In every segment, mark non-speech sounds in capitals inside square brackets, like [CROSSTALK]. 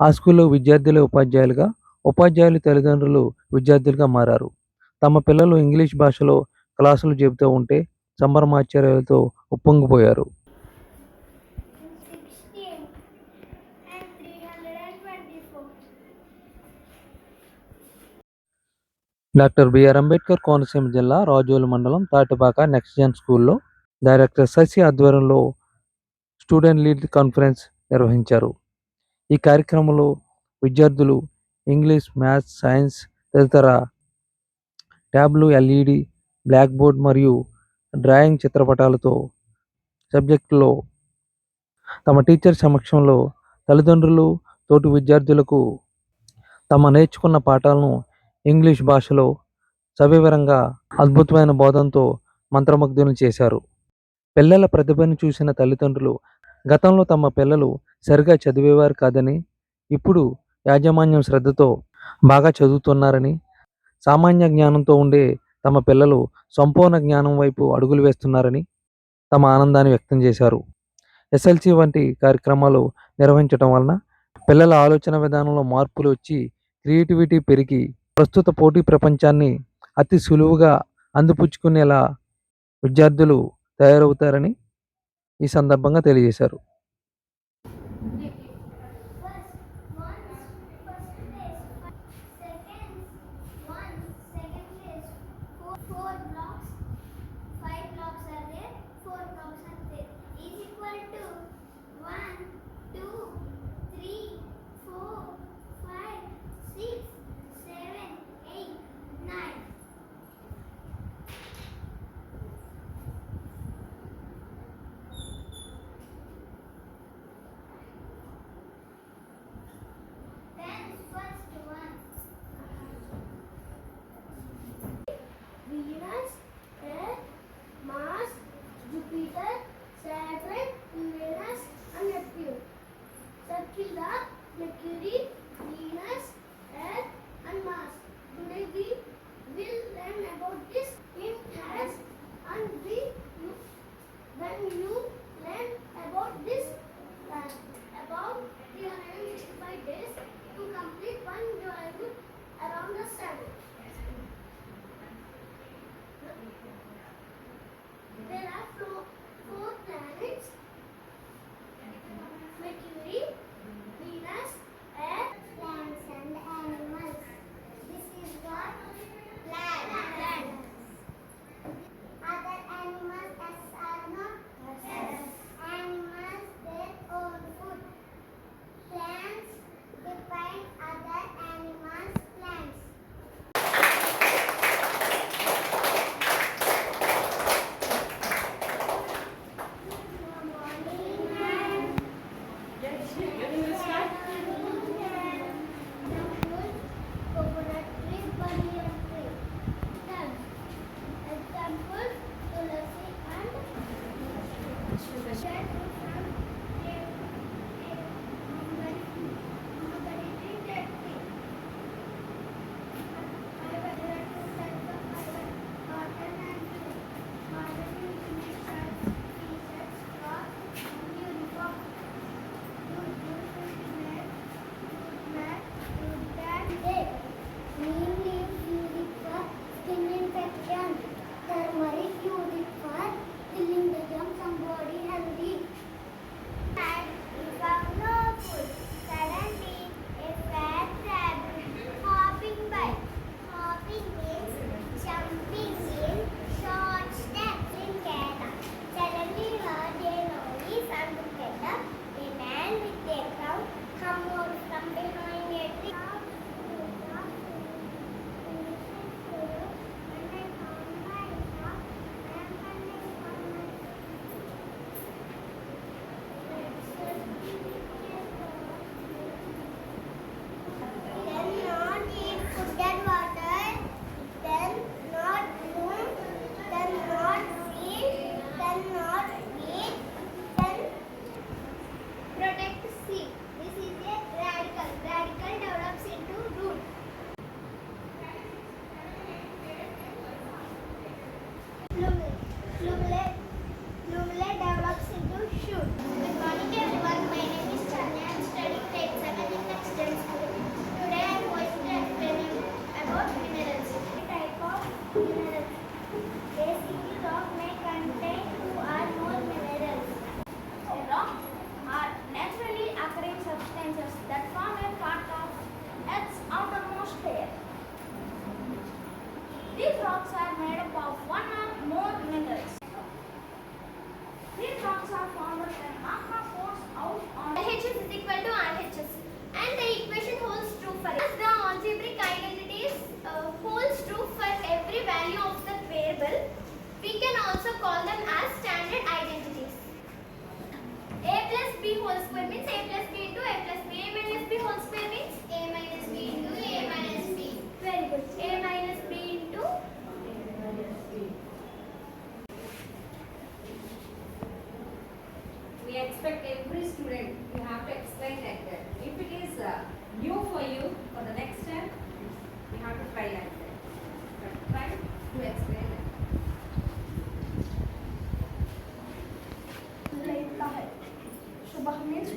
ఆ స్కూల్లో విద్యార్థులే ఉపాధ్యాయులుగా, ఉపాధ్యాయులు తల్లిదండ్రులు విద్యార్థులుగా మారారు. తమ పిల్లలు ఇంగ్లీష్ భాషలో క్లాసులు చెబుతూ ఉంటే సంబరమాచార్యాలతో ఉప్పొంగిపోయారు. డాక్టర్ బిఆర్ అంబేద్కర్ కోనసీమ జిల్లా రాజోలు మండలం తాటిపాక నెక్స్ట్ జన్ స్కూల్లో డైరెక్టర్ శశి ఆధ్వర్యంలో స్టూడెంట్ లీడ్ కాన్ఫరెన్స్ నిర్వహించారు. ఈ కార్యక్రమంలో విద్యార్థులు ఇంగ్లీష్, మ్యాథ్స్, సైన్స్ తదితర ట్యాబ్లు, ఎల్ఈడి, బ్లాక్ బోర్డ్ మరియు డ్రాయింగ్ చిత్రపటాలతో సబ్జెక్టులో తమ టీచర్ సమక్షంలో తల్లిదండ్రులు, తోటి విద్యార్థులకు తమ నేర్చుకున్న పాఠాలను ఇంగ్లీష్ భాషలో సవివరంగా అద్భుతమైన బోధనతో మంత్రముగ్ధులను చేశారు. పిల్లల ప్రతిభను చూసిన తల్లిదండ్రులు గతంలో తమ పిల్లలు సరిగా చదివేవారు కాదని, ఇప్పుడు యాజమాన్యం శ్రద్ధతో బాగా చదువుతున్నారని, సామాన్య జ్ఞానంతో ఉండే తమ పిల్లలు సంపూర్ణ జ్ఞానం వైపు అడుగులు వేస్తున్నారని తమ ఆనందాన్ని వ్యక్తం చేశారు. ఎస్ఎల్సి వంటి కార్యక్రమాలు నిర్వహించటం వలన పిల్లల ఆలోచన విధానంలో మార్పులు వచ్చి క్రియేటివిటీ పెరిగి ప్రస్తుత పోటీ ప్రపంచాన్ని అతి సులువుగా అందిపుచ్చుకునేలా విద్యార్థులు తయారవుతారని ఈ సందర్భంగా తెలియజేశారు. Jupiter, Saturn, Uranus, and Neptune. Circle the Mercury,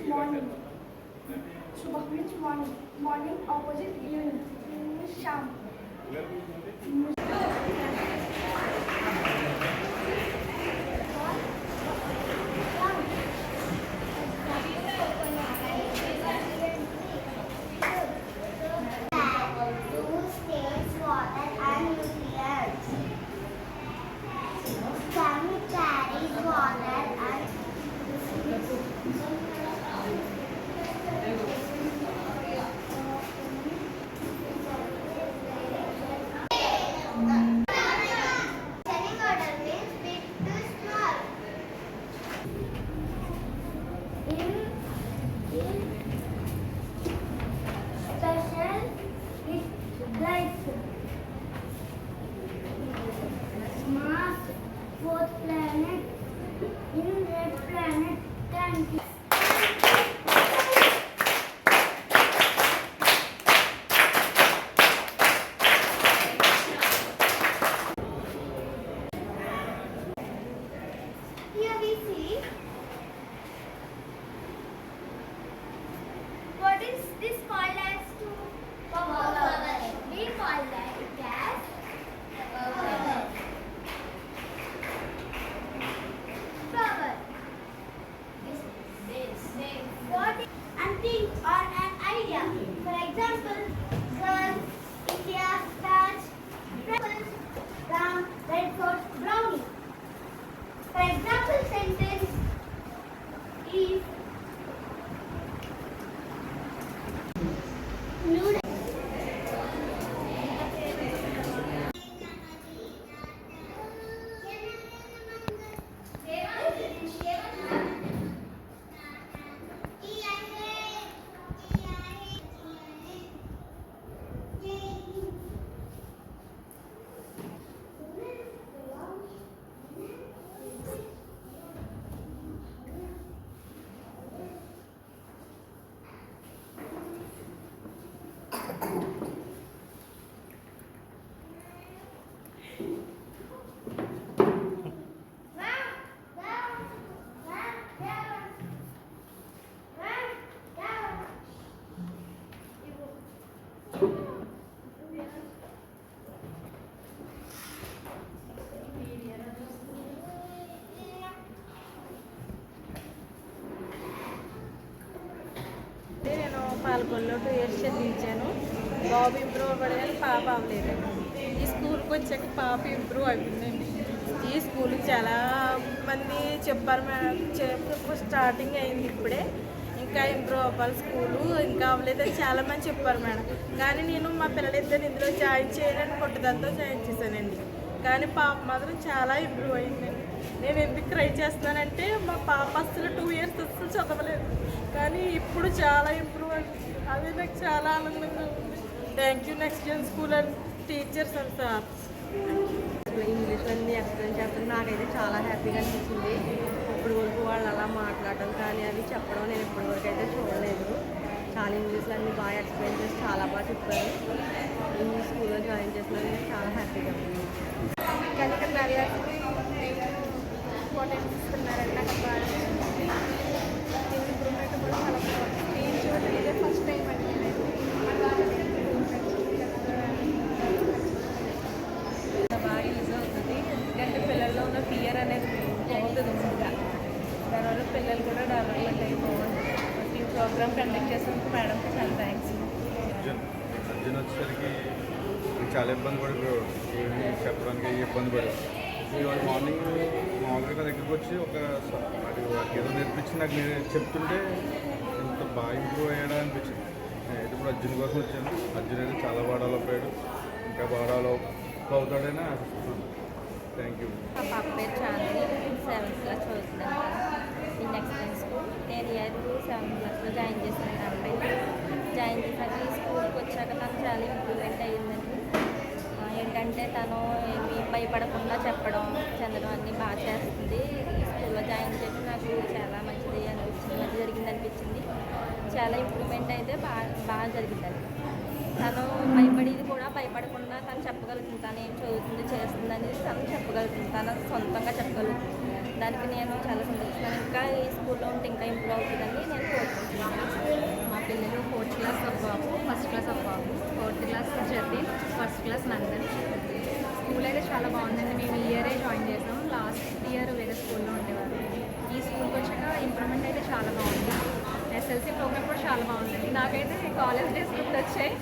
morning. Subah means morning. Morning opposite evening. Evening. Sham. నేను పాలకొల్లో టూ ఇయర్స్ చదివించాను. బాబు ఇంప్రూవ్ అవ్వడానికి పాప అవ్వలేదు. ఈ స్కూల్కి వచ్చాక పాప ఇంప్రూవ్ అయిపోయిందండి. ఈ స్కూల్ చాలా మంది చెప్పారు మేడం చెప్పు స్టార్టింగ్ అయింది ఇప్పుడే. ఇంకా ఇంప్రూవ్ అవ్వాలి స్కూలు ఇంకా అవ్వలేదని చాలా మంది చెప్పారు మేడం. కానీ నేను మా పిల్లలిద్దరు ఇందులో జాయిన్ చేయాలని పట్టుదలతో జాయిన్ చేశానండి. కానీ పాప మాత్రం చాలా ఇంప్రూవ్ అయిందండి. నేను ఎందుకు ట్రై చేస్తున్నానంటే మా పాప అసలు టూ ఇయర్స్ అసలు చదవలేదు. కానీ ఇప్పుడు చాలా ఇంప్రూవ్ అయింది అది నాకు చాలా ఆనందంగా ఉంది. Thank you next gen school and teachers and sir ఇంగ్లీష్లో అన్ని ఎక్స్ప్లెయిన్ చేస్తాను నాకైతే చాలా హ్యాపీగా అనిపించింది. ఇప్పుడు వరకు వాళ్ళు అలా మాట్లాడటం కానీ అవి చెప్పడం నేను ఇప్పటి వరకు అయితే చూడలేదు. చాలా ఇంగ్లీష్లో అన్ని బాగా ఎక్స్ప్లెయిన్ చేసి చాలా బాగా చెప్పారు. ఈ స్కూల్లో జాయిన్ చేసినందుకు చాలా హ్యాపీగా ఉంది. కనుక ఇంపార్టెన్స్ ఇస్తున్నారండి నాకు బాగా ఇంప్రూవ్మెంట్ కూడా చాలా బాగుంది నేను చూడలేదు ఇదే ఫస్ట్ టైం అండి బాగా యూజ్ అవుతుంది ఎందుకంటే పిల్లల్లో ఉన్న ఫియర్ అనేది పోతుంది ముందుగా దానివల్ల పిల్లలు కూడా డెవలప్మెంట్ అయ్యి బాగుంటుంది ఈ ప్రోగ్రామ్ కండక్ట్ చేసినందుకు మేడంకి చాలా థ్యాంక్స్. అర్జున్ అర్జున్ వచ్చేసరికి నేను చాలా ఇబ్బంది పడిపోయాడు ఏమి చెప్పడానికి ఇబ్బంది పడాడు ఈరోజు మార్నింగ్ మామూలుగా నా దగ్గరికి వచ్చి ఒక ఏదో నేర్పించి నాకు నేను చెప్తుంటే ఎంత బాగా ఇంప్రూవ్ అయ్యాడా అనిపించింది. నేనైతే ఇప్పుడు అర్జున్ కోసం వచ్చాను. అర్జున్ అయితే చాలా బాగా పోయాడు ఇంకా బాగా అవుతాడని? ఆశిస్తున్నాను థ్యాంక్ యూ మా పాప పేరు చాందిని సెవెంత్ క్లాస్ చదువుతున్నాను నెక్స్ట్ స్కూల్ నేను ఇయర్ సెవెంత్ క్లాస్లో జాయిన్ చేశాను. ఆ అమ్మాయి జాయిన్ చేశాక ఈ స్కూల్కి వచ్చాక నాకు చాలా ఇంప్రూవ్మెంట్ అయ్యిందండి ఏంటంటే తను ఏమీ భయపడకుండా చెప్పడం చెందడం అన్నీ బాగా చేస్తుంది. ఈ స్కూల్లో జాయిన్ చేసి నాకు చాలా మంచిది అనిపించింది మంచి జరిగింది అనిపించింది. చాలా ఇంప్రూవ్మెంట్ అయితే బాగా బాగా జరిగిందండి. తను భయపడేది కూడా భయపడకుండా తను చెప్పగలుగుతుంది తను ఏం చదువుతుంది చేస్తుంది అనేది తను చెప్పగలుగుతుంది తను సొంతంగా చెప్పగలుగుతుంది. దానికి నేను చాలా సంతోషంగా ఇంకా ఈ స్కూల్లో ఉంటే ఇంకా ఇంప్రూవ్ అవుతుందని నేను కోరుకుంటున్నాను. మా పిల్లలు ఫోర్త్ క్లాస్ ఒక బాబు ఫస్ట్ క్లాస్ ఒక బాబు fourth class Jatin first class Nandan. School అయితే చాలా బాగుందండి. మేము ఈ ఇయరే జాయిన్ చేసాం. లాస్ట్ ఇయర్ వేరే స్కూల్లో ఉండేవారు. ఈ స్కూల్కి వచ్చాక ఇంప్రూవ్మెంట్ అయితే చాలా బాగుంది. ఎస్ఎల్సీ ప్రోగ్రామ్ కూడా చాలా బాగుందండి. నాకైతే కాలేజ్ డేస్ గుర్తు వచ్చాయి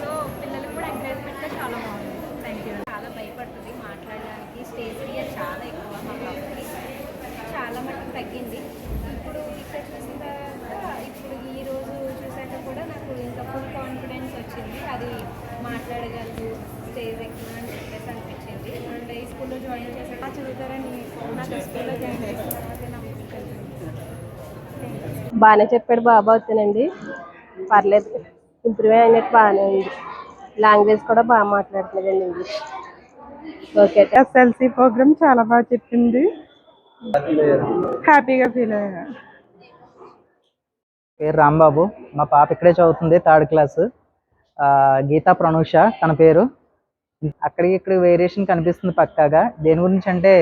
సో పిల్లలకు కూడా ఎంకరేజ్మెంట్గా చాలా బాగుంది. థ్యాంక్ యూ చాలా భయపడుతుంది మాట్లాడడానికి. స్టేజ్ ఫియర్ చాలా ఎక్కువ మా చాలా మటుకు తగ్గింది. ఇప్పుడు ఇక్కడ చూసిన తర్వాత ఇప్పుడు ఈ రోజు చూసాక కూడా నాకు ఇంకా ఫుల్ కాన్ఫిడెన్స్ వచ్చింది అది మాట్లాడగలదు స్టేజ్ ఎక్కిన అని చెప్పేసి అనిపించింది. అండ్ ఈ స్కూల్లో జాయిన్ చేశాక చదువుతారని నాకు స్కూల్లో జాయిన్ చేసిన తర్వాత నమ్మకం బాగానే చెప్పాడు బాబు అవుతానండి పర్లేదు ఇంప్రూవ్ అయినట్టు బాగానే ఉంది. లాంగ్వేజ్ కూడా బాగా మాట్లాడుతున్నాడండి ఇంగ్లీష్. ఓకే ఎస్ఎల్సి ప్రోగ్రామ్ చాలా బాగా చెప్పింది. హ్యాపీగా ఫీల్ అయ్యా పేరు రాంబాబు. మా పాప ఇక్కడే చదువుతుంది థర్డ్ క్లాస్ గీతా ప్రనూష తన పేరు. అక్కడికి ఇక్కడ వేరియేషన్ కనిపిస్తుంది పక్కాగా. దేని గురించి అంటే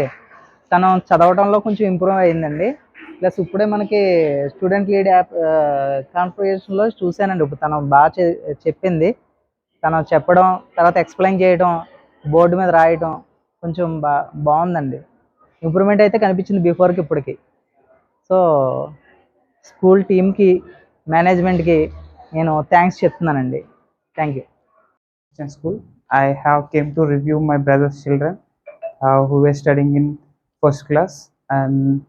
తను చదవడంలో కొంచెం ఇంప్రూవ్ అయిందండి. ప్లస్ ఇప్పుడే మనకి స్టూడెంట్ లీడ్ యాప్ కాన్ఫిగరేషన్లో చూశానండి. ఇప్పుడు తను బాగా చెప్పింది. తను చెప్పడం తర్వాత ఎక్స్ప్లెయిన్ చేయడం బోర్డు మీద రాయడం కొంచెం బా బాగుందండి. ఇంప్రూవ్మెంట్ అయితే కనిపించింది బిఫోర్కి ఇప్పటికి. సో స్కూల్ టీమ్కి మేనేజ్మెంట్కి నేను థ్యాంక్స్ చెప్తున్నానండి. Thank you. In school, I have came to review my brother's children uh, who were studying in first class, and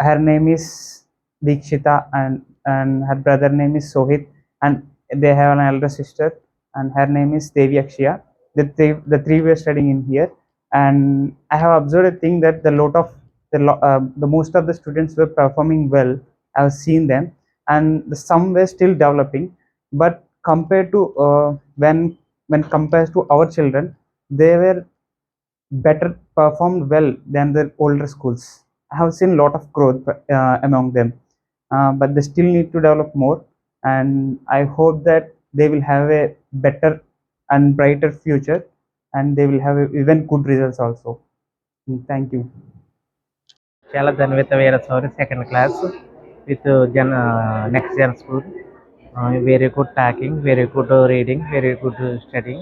her name is Dikshita, and and her brother name is Sohit, and they have an elder sister, and her name is Devi akshya The three, the three were studying in here, and I have observed a thing that the lot of the, uh, the most of the students were performing well. I have seen them, and the, some were still developing, but compared to uh, when when compared to our children they were better performed well than their older schools. I have seen a lot of growth uh, among them. Uh, but they still need to develop more. And i hope that they will have a better and brighter future and they will have even good results also. Mm, thank you. Shala Dhanvita Vera Sauri, second class with uh, gen, uh, next. Very good talking very good reading very good study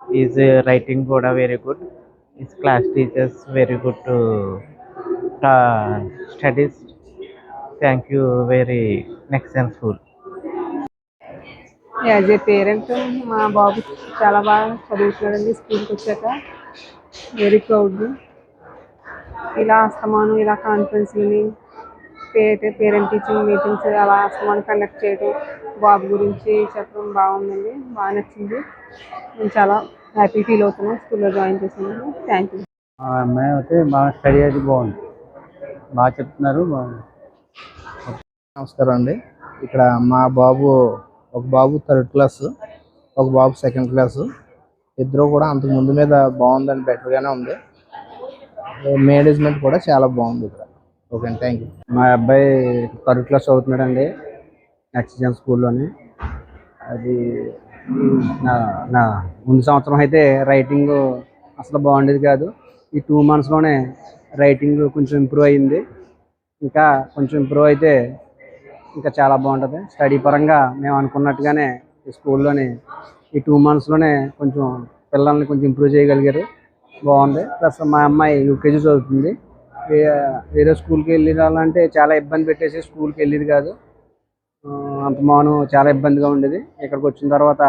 is writing కూడా very good is class teachers very good studies thank you very next gen school as a parent మా బాబు చాలా బాగా చదువుతున్నాడండి స్కూల్కి వచ్చాక. Very proud ఇలా అస్తమానం ఇలా కాన్ఫరెన్స్లని పేరెంట్ టీచింగ్ మీటింగ్స్ అలా అస్తమానం కండక్ట్ చేయడం బాబు గురించి చెప్పడం బాగుందండి. బాగా నచ్చింది. నేను చాలా హ్యాపీ ఫీల్ అవుతున్నాను. స్కూల్లో జాయిన్ చేసినందుకు. Thank you. అమ్మాయి అయితే బాగా స్టడీ అది బాగుంది. బాగా చెప్తున్నారు. బాగుంది. నమస్కారం అండి. ఇక్కడ మా బాబు ఒక బాబు థర్డ్ క్లాస్ ఒక బాబు సెకండ్ క్లాస్. ఇద్దరు కూడా అంతకు ముందు మీద బాగుందని బెటర్గానే ఉంది. మేనేజ్మెంట్ కూడా చాలా బాగుంది ఇక్కడ. ఓకే థ్యాంక్ యూ మా అబ్బాయి థర్డ్ క్లాస్ చదువుతున్నాడండి నెక్స్ట్ జన్ స్కూల్లోని. అది నా నా ముందు సంవత్సరం అయితే రైటింగ్ అసలు బాగుండేది కాదు. ఈ టూ మంత్స్లోనే రైటింగ్ కొంచెం ఇంప్రూవ్ అయ్యింది. ఇంకా కొంచెం ఇంప్రూవ్ అయితే ఇంకా చాలా బాగుంటుంది. స్టడీ పరంగా మేము అనుకున్నట్టుగానే ఈ స్కూల్లోని ఈ టూ మంత్స్లోనే కొంచెం పిల్లల్ని కొంచెం ఇంప్రూవ్ చేయగలిగారు. బాగుంది. ప్లస్ మా అమ్మాయి యూకేజీ చదువుతుంది. వేరే స్కూల్కి వెళ్ళి రావాలంటే చాలా ఇబ్బంది పెట్టేసి స్కూల్కి వెళ్ళేది కాదు. అంత మౌనం చాలా ఇబ్బందిగా ఉండేది. ఇక్కడికి వచ్చిన తర్వాత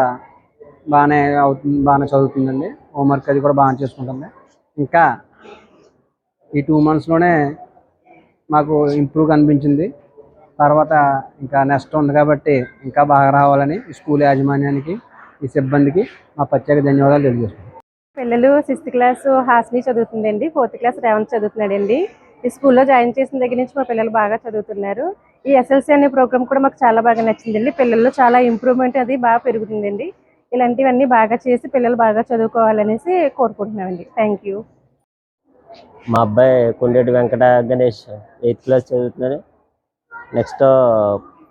బాగానే అవుతుంది బాగానే చదువుతుందండి. హోంవర్క్ అది కూడా బాగానే చేసుకుంటుంది. ఇంకా ఈ టూ మంత్స్లోనే మాకు ఇంప్రూవ్ అనిపించింది. తర్వాత ఇంకా నెక్స్ట్ ఉంది కాబట్టి ఇంకా బాగా రావాలని ఈ స్కూల్ యాజమాన్యానికి ఈ సిబ్బందికి మా ప్రత్యేక ధన్యవాదాలు తెలియజేస్తున్నాను పిల్లలు సిక్స్త్ క్లాస్ హాస్ని చదువుతుందండి ఫోర్త్ క్లాస్ రేవంత్ చదువుతున్నాడండి. ఈ స్కూల్లో జాయిన్ చేసిన దగ్గర నుంచి మా పిల్లలు బాగా చదువుతున్నారు. ఈ ఎస్ఎల్సి అనే ప్రోగ్రామ్ కూడా మాకు చాలా బాగా నచ్చిందండి. పిల్లల్లో చాలా ఇంప్రూవ్మెంట్ అది బాగా పెరుగుతుందండి. ఇలాంటివన్నీ బాగా చేసి పిల్లలు బాగా చదువుకోవాలనేసి కోరుకుంటున్నామండి. థ్యాంక్ యూ మా అబ్బాయి కొండేటి వెంకట గణేష్ ఎయిత్ క్లాస్ చదువుతున్నాడు. Next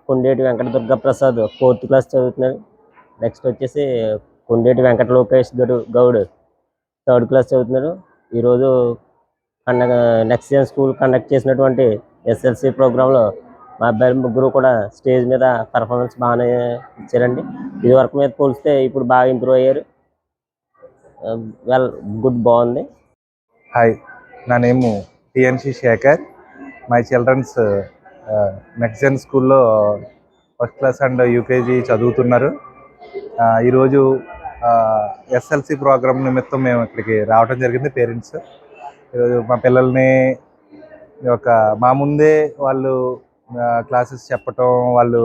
Kondeti Venkata Durga Prasad fourth class చదువుతున్నాడు. నెక్స్ట్ వచ్చేసి కొండేటి వెంకట లోకేష్ గడు గౌడ్. థర్డ్ క్లాస్ చదువుతున్నాడు ఈరోజు conduct next gen school conduct చేసినటువంటి ఎస్ఎల్సి ప్రోగ్రాంలో మా అబ్బాయి ముగ్గురు కూడా స్టేజ్ మీద పర్ఫార్మెన్స్ బాగానే ఇచ్చారండి. ఇది వరకు మీద పోలిస్తే ఇప్పుడు బాగా ఇంప్రూవ్ అయ్యారు. Uh, వెల్ గుడ్ బాగుంది. హాయ్ నా name TNC Shekhar my children next స్కూల్లో ఫస్ట్ క్లాస్ అండ్ యూకేజీ చదువుతున్నారు. ఈరోజు ఎస్ఎల్సి ప్రోగ్రామ్ నిమిత్తం మేము ఇక్కడికి రావడం జరిగింది పేరెంట్స్. ఈరోజు మా పిల్లల్ని ఒక మా ముందే వాళ్ళు క్లాసెస్ చెప్పటం వాళ్ళు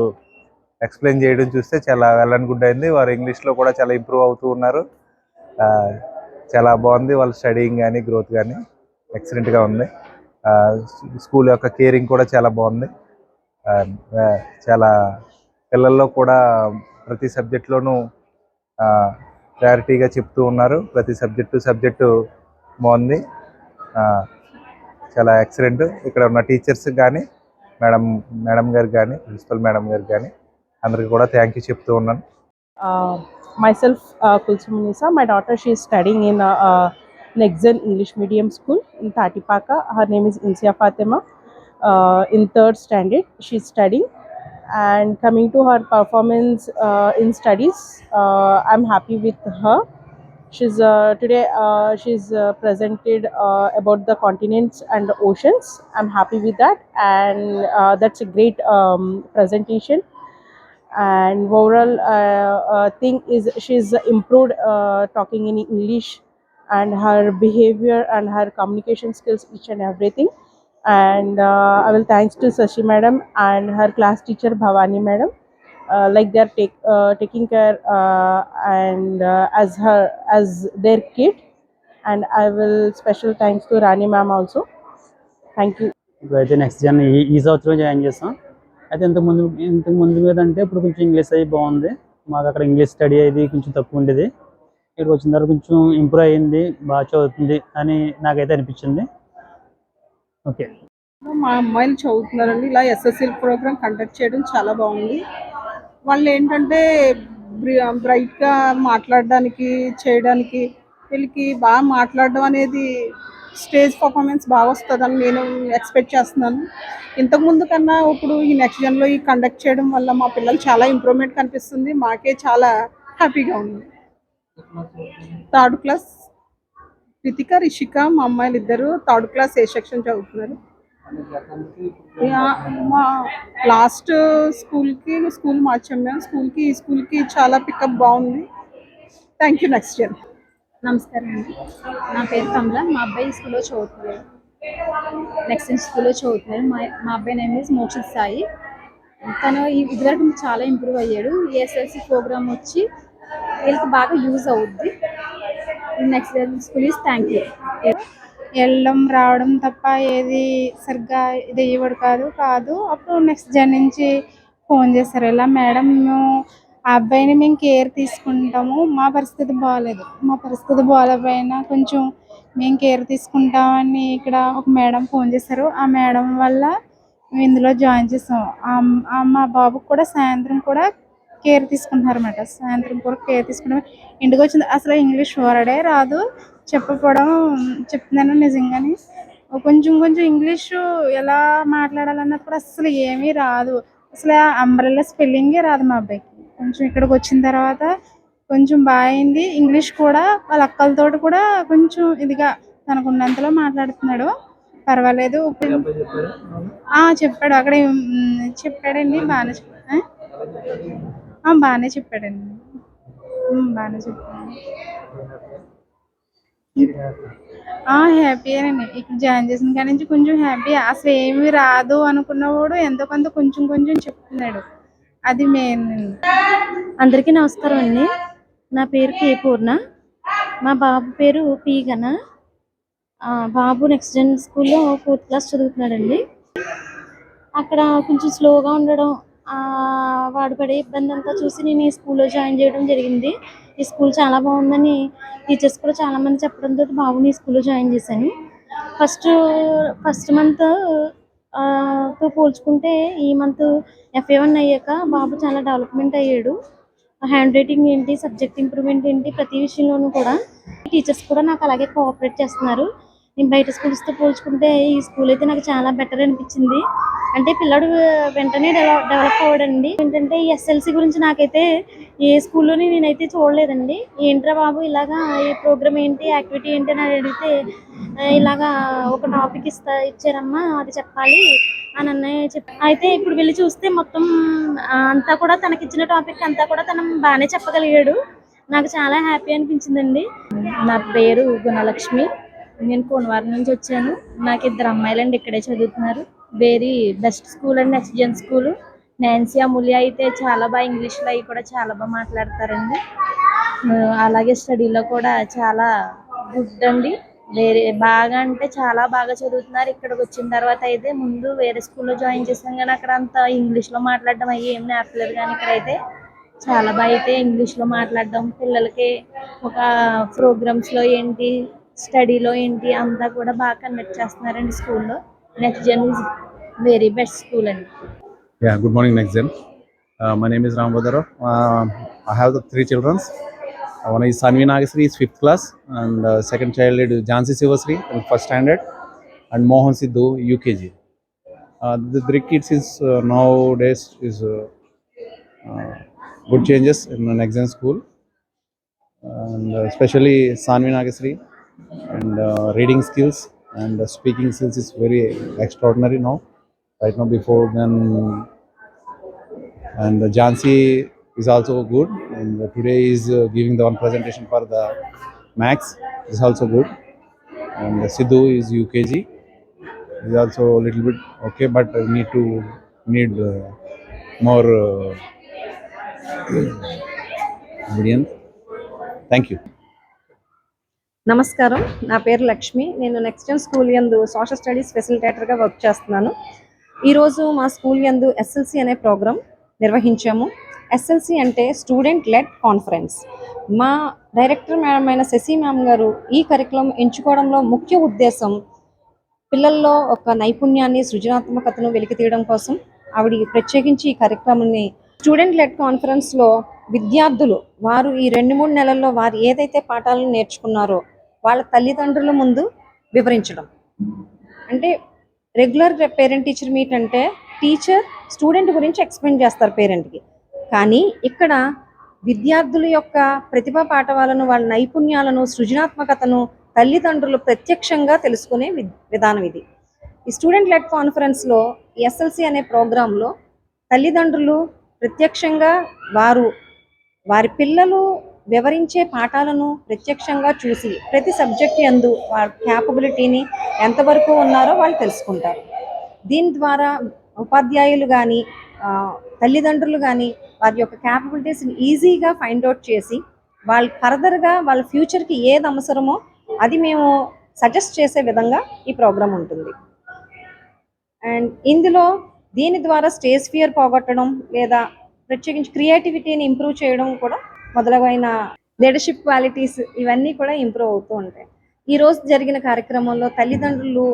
ఎక్స్ప్లెయిన్ చేయడం చూస్తే చాలా వెల్ అండ్ గుడ్ అయింది. వారు ఇంగ్లీష్లో కూడా చాలా ఇంప్రూవ్ అవుతూ ఉన్నారు. చాలా బాగుంది. వాళ్ళ స్టడీయింగ్ కానీ గ్రోత్ కానీ ఎక్సలెంట్గా ఉంది. స్కూల్ యొక్క కేరింగ్ కూడా చాలా బాగుంది. చాలా పిల్లల్లో కూడా ప్రతి సబ్జెక్ట్లోనూ క్లారిటీగా చెప్తూ ఉన్నారు. ప్రతి సబ్జెక్టు సబ్జెక్టు బాగుంది. చాలా ఎక్సలెంట్ ఇక్కడ ఉన్న టీచర్స్ కానీ మేడం మేడం గారు కానీ ప్రిన్సిపల్ మేడం గారు కానీ అందరికీ కూడా థ్యాంక్ యూ చెప్తూ ఉన్నాను. Myself Nisa my daughter she studying in next gen English medium school in Tatipaka her name is Insiya Fatima in third standard she studying And coming to her performance uh, in studies, uh, I'm happy with her. She's uh, today uh, she's uh, presented uh, about the continents and the oceans. I'm happy with that, and uh, that's a great um, presentation and overall uh, uh, thing is she's improved uh, talking in english and her behavior and her communication skills each and everything and uh, i will thanks to sashi madam and her class teacher bhavani madam uh, like they're take, uh, taking care uh, and uh, as her as their kid and i will special thanks to rani ma'am also thank you ఇప్పుడైతే next gen ఈ ఈ సంవత్సరం join చేస్తాం అయితే ఇంతకు ముందు ఇంతకు ముందు మీద అంటే ఇప్పుడు కొంచెం ఇంగ్లీష్ అయ్యి బాగుంది మాకు అక్కడ ఇంగ్లీష్ స్టడీ అయ్యేది కొంచెం తక్కువ ఉండేది ఇక్కడ వచ్చిన తర్వాత కొంచెం ఇంప్రూవ్ అయ్యింది బాగా చదువుతుంది అని నాకైతే అనిపించింది ఓకే. మా అమ్మాయిలు చదువుతున్నారండి. ఇలా ఎస్ఎస్ఎల్ ప్రోగ్రామ్ కండక్ట్ చేయడం చాలా బాగుంది. వాళ్ళు ఏంటంటే బ్రైట్గా మాట్లాడడానికి చేయడానికి వీళ్ళకి బాగా మాట్లాడడం అనేది స్టేజ్ పర్ఫార్మెన్స్ బాగా వస్తుందని నేను ఎక్స్పెక్ట్ చేస్తున్నాను. ఇంతకుముందు కన్నా ఇప్పుడు ఈ నెక్స్ట్ జన్లో ఈ కండక్ట్ చేయడం వల్ల మా పిల్లలు చాలా ఇంప్రూవ్మెంట్ కనిపిస్తుంది. మాకే చాలా హ్యాపీగా ఉంది. థర్డ్ క్లాస్ కృతిక రిషిక మా అమ్మాయిలు ఇద్దరు థర్డ్ క్లాస్ ఏ సెక్షన్ చదువుతున్నారు. మా లాస్ట్ స్కూల్కి స్కూల్ మార్చాం మేము. స్కూల్కి ఈ స్కూల్కి చాలా పికప్ బాగుంది. థ్యాంక్ యూ నెక్స్ట్ ఇయర్ నమస్కారం అండి. నా పేరు కమల. మా అబ్బాయి స్కూల్లో చదువుతున్నాడు నెక్స్ట్ స్కూల్లో చదువుతున్నాడు మా మా అబ్బాయి నేమ్ ఇస్ మోక్షిత్ సాయి. తను ఈ- ఇదివరకు చాలా ఇంప్రూవ్ అయ్యాడు. ఎస్ఎల్సి ప్రోగ్రామ్ వచ్చి వీళ్ళకి బాగా యూజ్ అవుద్ది. Next school is thank you వెళ్ళడం రావడం తప్ప ఏది సరిగ్గా ఇది ఇవ్వడు కాదు కాదు. అప్పుడు నెక్స్ట్ జన్ నుంచి ఫోన్ చేస్తారు ఇలా మేడం మేము ఆ అబ్బాయిని మేము కేర్ తీసుకుంటాము. మా పరిస్థితి బాగాలేదు మా పరిస్థితి బాగాలేకపోయినా కొంచెం మేము కేర్ తీసుకుంటామని ఇక్కడ ఒక మేడం ఫోన్ చేశారు. ఆ మేడం వల్ల మేము ఇందులో జాయిన్ చేసాం మా బాబుకి కూడా సాయంత్రం కూడా కేర్ తీసుకుంటున్నారు అన్నమాట సాయంత్రం కూడా కేర్ తీసుకుంటాం ఇంటికి వచ్చింది అసలు ఇంగ్లీష్ వర్డే రాదు. చెప్పకపోవడం చెప్తున్నాను నిజంగానే. కొంచెం కొంచెం ఇంగ్లీషు ఎలా మాట్లాడాలన్నది కూడా అసలు ఏమీ రాదు. అసలు అంబ్రెల్లా స్పెల్లింగే రాదు మా అబ్బాయికి. కొంచెం ఇక్కడికి వచ్చిన తర్వాత కొంచెం బాగా అయింది ఇంగ్లీష్ కూడా వాళ్ళ అక్కలతోటి కూడా కొంచెం ఇదిగా తనకున్నంతలో మాట్లాడుతున్నాడు. పర్వాలేదు. చెప్పాడు? అక్కడ చెప్పాడండి. బాగానే చెప్పాడు? బాగానే చెప్పాడండి. బాగానే చెప్పాడు. హ్యాపీయేనండి. ఇక్కడ జాయిన్ చేసిన కాడి నుంచి కొంచెం హ్యాపీ. అసలు ఏమి రాదు అనుకున్నవాడు ఎంతో కొంత కొంచెం కొంచెం చెప్తున్నాడు. అది మెయిన్ అందరికీ నమస్కారం అండి. నా పేరు కే పూర్ణ. మా బాబు పేరు పి గణ ఆ, బాబు నెక్స్ట్ జెన్ స్కూల్లో ఫోర్త్ క్లాస్ చదువుతున్నాడండి. అక్కడ కొంచెం స్లోగా ఉండడం ఆ, వాడు పడే ఇబ్బంది అంతా చూసి నేను ఈ స్కూల్లో జాయిన్ చేయడం జరిగింది. ఈ స్కూల్ చాలా బాగుందని టీచర్స్ కూడా చాలా మంది చెప్పడంతో బాబుని ఈ స్కూల్లో జాయిన్ చేశాను. ఫస్ట్ ఫస్ట్ మంత్తో పోల్చుకుంటే ఈ మంత్ ఎఫ్ఏ వన్ అయ్యాక బాబు చాలా డెవలప్మెంట్ అయ్యాడు. హ్యాండ్ రైటింగ్ ఏంటి సబ్జెక్ట్ ఇంప్రూవ్మెంట్ ఏంటి ప్రతి విషయంలోనూ కూడా టీచర్స్ కూడా నాకు అలాగే కోఆపరేట్ చేస్తున్నారు. నేను బయట స్కూల్స్తో పోల్చుకుంటే ఈ స్కూల్ అయితే నాకు చాలా బెటర్ అనిపించింది. అంటే పిల్లడు వెంటనే డెవలప్ డెవలప్ అవ్వడండి. ఏంటంటే ఈ ఎస్ఎల్సి గురించి నాకైతే ఏ స్కూల్లోని నేనైతే చూడలేదండి. ఏంట్రా బాబు ఇలాగా ఈ ప్రోగ్రామ్ ఏంటి యాక్టివిటీ ఏంటి అని అడిగితే ఇలాగా ఒక టాపిక్ ఇస్తా ఇచ్చారమ్మా అది చెప్పాలి అని అన్నయ్య అయితే ఇప్పుడు వెళ్ళి చూస్తే మొత్తం అంతా కూడా తనకి ఇచ్చిన టాపిక్ అంతా కూడా తను బాగానే చెప్పగలిగాడు. నాకు చాలా హ్యాపీ అనిపించిందండి. నా పేరు గుణలక్ష్మి. నేను కోనవారం నుంచి వచ్చాను. నాకు ఇద్దరు అమ్మాయిలండి ఇక్కడే చదువుతున్నారు. వెరీ బెస్ట్ స్కూల్ అండి నెక్స్ట్ స్కూల్ నాన్సీ అమూల్య అయితే చాలా బాగా ఇంగ్లీష్లో అవి కూడా చాలా బాగా మాట్లాడతారండి. అలాగే స్టడీలో కూడా చాలా గుడ్ అండి. వేరే బాగా అంటే చాలా బాగా చదువుతున్నారు. ఇక్కడికి వచ్చిన తర్వాత అయితే ముందు వేరే స్కూల్లో జాయిన్ చేసాం కానీ అక్కడ అంత ఇంగ్లీష్లో మాట్లాడడం అయ్యి ఏం నేర్పలేదు కానీ ఇక్కడైతే చాలా బాగా అయితే ఇంగ్లీష్లో మాట్లాడడం. పిల్లలకి ఒక ప్రోగ్రామ్స్లో ఏంటి స్టడీలో ఏంటి అంతా కూడా బాగా కండక్ట్ చేస్తున్నారండి స్కూల్లో next gen is very best school అండి Yeah, good morning, next gen. Uh, my name is Ram Badara. Uh, I have the three children. Uh, one is Sanvi Nagasri, is fifth class, and uh, second child is Jansi Sivasri, in first standard, and Mohan Sidhu, UKG. Uh, the three kids is uh, nowadays is uh, uh, good changes and uh, reading skills and uh, speaking skills is very extraordinary now. Right now, before then and uh, Jansi is also good. And uh, today is uh, giving the one presentation for the max is also good. And uh, Sidhu is UKG is also a little bit okay but uh, need to need uh, more uh, [CLEARS THROAT] thank you నమస్కారం. నా పేరు లక్ష్మి. నేను next gen school యందు social studies ఫెసిలిటేటర్గా work చేస్తున్నాను. ఈరోజు మా school యందు ఎస్ఎల్సి అనే ప్రోగ్రాం నిర్వహించాము. ఎస్ఎల్సి అంటే స్టూడెంట్ లెడ్ కాన్ఫరెన్స్ మా డైరెక్టర్ మేడం అయిన శశి మ్యామ్ గారు ఈ కరికులం ఎంచుకోవడంలో ముఖ్య ఉద్దేశం పిల్లల్లో ఒక నైపుణ్యాన్ని సృజనాత్మకతను వెలికి తీయడం కోసం ఆవిడ ప్రత్యేకించి ఈ కార్యక్రమాన్ని స్టూడెంట్ లెడ్ కాన్ఫరెన్స్లో విద్యార్థులు వారు ఈ రెండు మూడు నెలల్లో వారు ఏదైతే పాఠాలను నేర్చుకున్నారో వాళ్ళ తల్లిదండ్రుల ముందు వివరించడం. అంటే రెగ్యులర్ పేరెంట్ టీచర్ మీట్ అంటే టీచర్ స్టూడెంట్ గురించి ఎక్స్ప్లెయిన్ చేస్తారు పేరెంట్కి. కానీ ఇక్కడ విద్యార్థుల యొక్క ప్రతిభా పాఠవాలను వాళ్ళ నైపుణ్యాలను సృజనాత్మకతను తల్లిదండ్రులు ప్రత్యక్షంగా తెలుసుకునే వి- విధానం ఇది. ఈ స్టూడెంట్ లెడ్ కాన్ఫరెన్స్లో ఎస్ఎల్సి అనే ప్రోగ్రాంలో తల్లిదండ్రులు ప్రత్యక్షంగా వారు వారి పిల్లలు వివరించే పాఠాలను ప్రత్యక్షంగా చూసి ప్రతి సబ్జెక్ట్ యందు వారి క్యాపబిలిటీని ఎంతవరకు ఉన్నారో వాళ్ళు తెలుసుకుంటారు. దీని ద్వారా ఉపాధ్యాయులు కానీ తల్లిదండ్రులు కానీ వారి యొక్క క్యాపబిలిటీస్ని ఈజీగా ఫైండ్ అవుట్ చేసి వాళ్ళు ఫర్దర్గా వాళ్ళ ఫ్యూచర్కి ఏది అవసరమో అది మేము సజెస్ట్ చేసే విధంగా ఈ ప్రోగ్రాం ఉంటుంది. అండ్ ఇందులో దీని ద్వారా స్టేజ్ ఫియర్ పోగొట్టడం లేదా ప్రత్యేకించి క్రియేటివిటీని ఇంప్రూవ్ చేయడం కూడా మొదలైన లీడర్షిప్ క్వాలిటీస్ ఇవన్నీ కూడా ఇంప్రూవ్ అవుతూ ఉంటాయి. ఈ రోజు జరిగిన కార్యక్రమంలో తల్లిదండ్రులు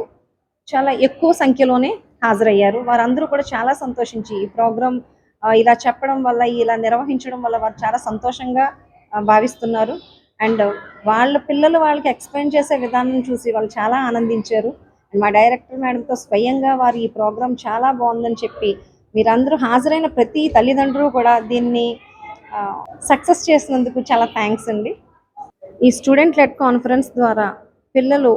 చాలా ఎక్కువ సంఖ్యలోనే హాజరయ్యారు. వారందరూ కూడా చాలా సంతోషించి ఈ ప్రోగ్రాం ఇలా చెప్పడం వల్ల ఇలా నిర్వహించడం వల్ల వారు చాలా సంతోషంగా భావిస్తున్నారు. అండ్ వాళ్ళ పిల్లలు వాళ్ళకి ఎక్స్ప్లెయిన్ చేసే విధానం చూసి వాళ్ళు చాలా ఆనందించారు. అండ్ మా డైరెక్టర్ మేడంతో స్వయంగా వారు ఈ ప్రోగ్రాం చాలా బాగుందని చెప్పి మీరందరూ హాజరైన ప్రతి తల్లిదండ్రులు కూడా దీన్ని సక్సెస్ చేసినందుకు చాలా థ్యాంక్స్ అండి. ఈ స్టూడెంట్ లెడ్ కాన్ఫరెన్స్ ద్వారా పిల్లలు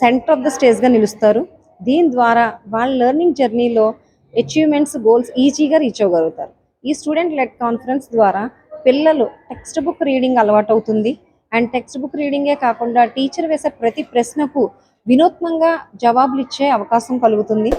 సెంటర్ ఆఫ్ ద స్టేజ్గా నిలుస్తారు. దీని ద్వారా వాళ్ళ లెర్నింగ్ జర్నీలో అచీవ్మెంట్స్ గోల్స్ ఈజీగా రీచ్ అవ్వగలుగుతారు. ఈ స్టూడెంట్ లెడ్ కాన్ఫరెన్స్ ద్వారా పిల్లలు టెక్స్ట్ బుక్ రీడింగ్ అలవాటు అవుతుంది అండ్ టెక్స్ట్ బుక్ రీడింగే కాకుండా టీచర్ వేసే ప్రతి ప్రశ్నకు వినూత్నంగా జవాబులు ఇచ్చే అవకాశం కలుగుతుంది.